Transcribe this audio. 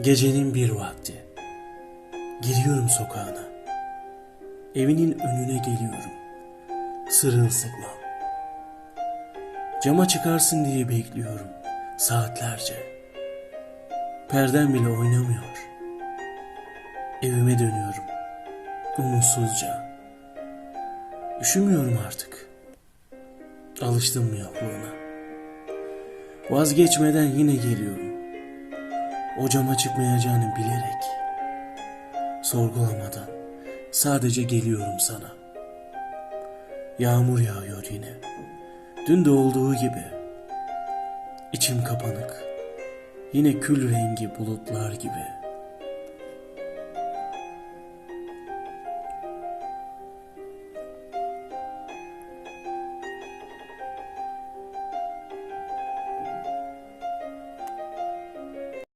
Gecenin bir vakti. Giriyorum sokağına. Evinin önüne geliyorum. Sırılsıklam. Cama çıkarsın diye bekliyorum. Saatlerce. Perdem bile oynamıyor. Evime dönüyorum. Umutsuzca. Üşümüyorum artık. Alıştım yokluğuna. Vazgeçmeden yine geliyorum. O cama çıkmayacağını bilerek. Sorgulamadan sadece geliyorum sana. Yağmur yağıyor yine. Dün de olduğu gibi. İçim kapanık. Yine kül rengi bulutlar gibi.